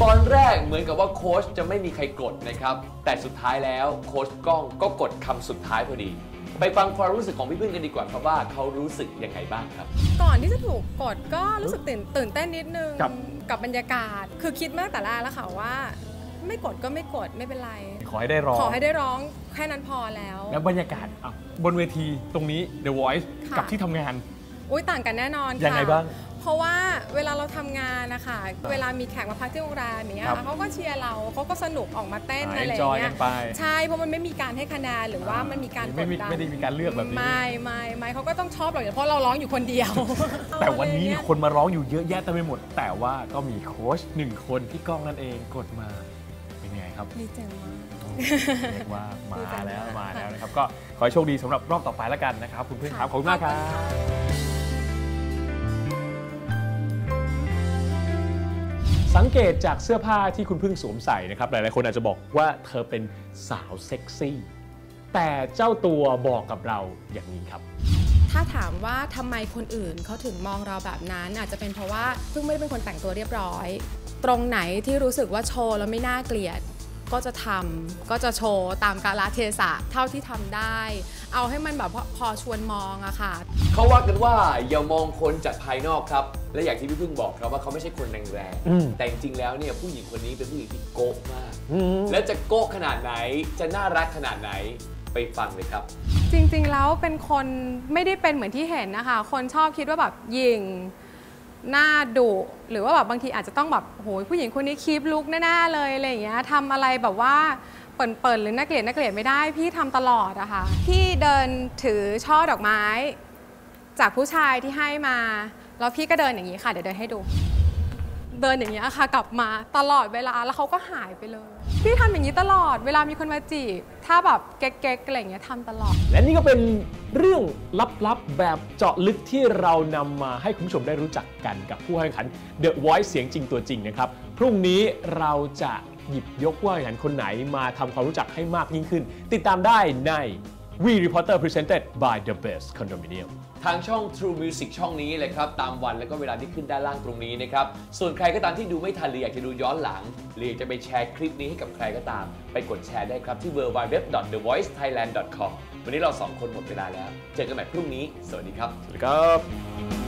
ตอนแรกเหมือนกับว่าโค้ชจะไม่มีใครกดนะครับ แต่สุดท้ายแล้วโค้ชก้องก็กดคำสุดท้ายพอดี ไปฟังความรู้สึกของพี่พึ่งกันดีกว่าครับว่าเขารู้สึกยังไงบ้างครับ ก่อนที่จะถูกกดก็รู้สึกตื่นตื่นเต้นนิดนึง ครับ กับบรรยากาศ คือคิดมาตั้งแต่แรกแล้วค่ะว่า ไม่กดก็ไม่กดไม่เป็นไร ขอให้ได้ร้องขอให้ได้ร้องแค่นั้นพอแล้ว แล้วบรรยากาศอะบนเวทีตรงนี้ The Voice ค่ะ กับที่ทำงาน อุ้ยต่างกันแน่นอนค่ะยังไงบ้าง เพราะว่าเวลาเราทำงานนะคะเวลามีแขกมาพักที่โรงแรมอย่างเนี้ยครับเขาก็เชียร์เราเขาก็สนุกออกมาเต้นอ่าอะไรอ enjoy ย่างเงี้กัยนไปใช่เพราะมันไม่มีการให้คะแนนหรือว่ามันมีการกไม่ดมีดันไม่ได้มีการเลือกแบบนี้ไม่ไม่ไม่เขาก็ต้องชอบเราอยู่เพราะเราร้องอยู่คนเดียว แต่วันนี้อะไรเงี้ยคนมาร้องอยู่เยอะแยะเต็มไปหมด แต่ว่าก็มีโค้ชหนึ่งคนที่กล้องนั่นเองกดมาเป็นไงครับดีใจมากเรียกว่ามาดีใจแล้วมากมาแล้วนะครับก็ขอให้โชคดีสำหรับรอบต่อไปแล้วกันนะครับ คุณพึ่งครับขอบคุณมากครับ สังเกตจากเสื้อผ้าที่คุณพึ่งสวมใส่นะครับ หลายๆคนอาจจะบอกว่าเธอเป็นสาวเซ็กซี่ แต่เจ้าตัวบอกกับเราอย่างนี้ครับ ถ้าถามว่าทำไมคนอื่นเขาถึงมองเราแบบนั้น อาจจะเป็นเพราะว่าพึ่งไม่ได้เป็นคนแต่งตัวเรียบร้อย ตรงไหนที่รู้สึกว่าโชว์แล้วไม่น่าเกลียด ก็จะทำก็จะโชว์ตามกาลเทศะเท่าที่ทำได้ เอาให้มันแบบพอพอชวนมองอะค่ะ เขาว่ากันว่าอย่ามองคนจากภายนอกครับ และอย่างที่พี่พึ่งบอกครับว่าเขาไม่ใช่คนแรงอืมๆแต่จริงๆแล้วเนี่ยผู้หญิงคนนี้เป็นผู้หญิงที่โก๊ะมากอืมและจะโก๊ะขนาดไหนจะน่ารักขนาดไหนไปฟังเลยครับ จริงๆแล้วเป็นคนไม่ได้เป็นเหมือนที่เห็นนะคะ คนชอบคิดว่าแบบหยิง หน้าดุหรือว่าแบบบางทีอาจจะต้องแบบโหยผู้หญิงคนนี้คีปลุกแน่ๆเลยอะไรอย่างเงี้ยทำอะไรแบบว่าเปิ่นๆหรือน่าเกลียดน่าเกลียดไม่ได้ พี่ทำตลอดอะค่ะพี่เดินถือช่อดอกไม้ จากผู้ชายที่ให้มาแล้วพี่ก็เดินอย่างนี้ค่ะเดี๋ยวเดินให้ดู เดินอย่างนี้ยค่ะกลับมาตลอดเวลาแล้วเขาก็หายไปเลย พี่ทำอย่างนี้ตลอด เวลามีคนมาจีบ ถ้าแบบเก๊กๆอะไรอย่างเงี้ยทำตลอด และนี่ก็เป็น เรื่องลับๆแบบเจาะลึกที่เรานำมาให้คุณผู้ชมได้รู้จักกันกับผู้แข่งขัน The Voice เสียงจริงตัวจริงนะครับ พรุ่งนี้เราจะหยิบยกผู้แข่งขันคนไหนมาทำความรู้จักให้มากยิ่งขึ้น ติดตามได้ใน We Reporter Presented by The Best Condominium ทางช่อง True Music ช่องนี้เลยครับ ตามวันแล้วก็เวลาที่ขึ้นด้านล่างตรงนี้นะครับ ส่วนใครก็ตามที่ดูไม่ทันหรืออยากจะดูย้อนหลัง หรืออยากจะไปแชร์คลิปนี้ให้กับใครก็ตาม ไปกดแชร์ได้ครับที่ www.thevoicethailand.com วันนี้เราสองคนหมดเวลาแล้ว เจอกันใหม่พรุ่งนี้ สวัสดีครับ สวัสดีครับ